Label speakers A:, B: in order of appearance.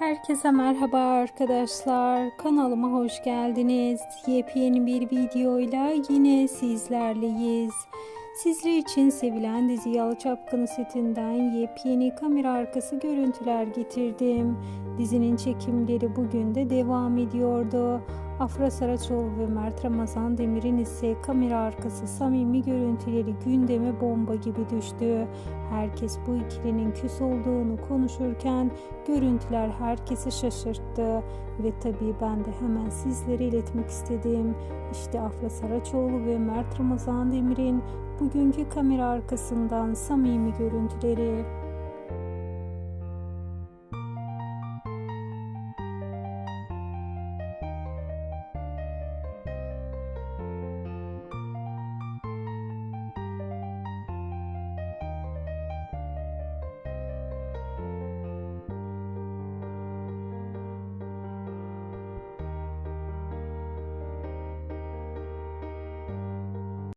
A: Herkese merhaba arkadaşlar. Kanalıma hoş geldiniz. Yepyeni bir videoyla yine sizlerleyiz. Sizler için sevilen dizi Yalı Çapkını setinden yepyeni kamera arkası görüntüler getirdim. Dizinin çekimleri bugün de devam ediyordu. Afra Saraçoğlu ve Mert Ramazan Demir'in ise kamera arkası samimi görüntüleri gündeme bomba gibi düştü. Herkes bu ikilinin küs olduğunu konuşurken görüntüler herkesi şaşırttı ve tabii ben de hemen sizlere iletmek istedim. İşte Afra Saraçoğlu ve Mert Ramazan Demir'in bugünkü kamera arkasından samimi görüntüleri.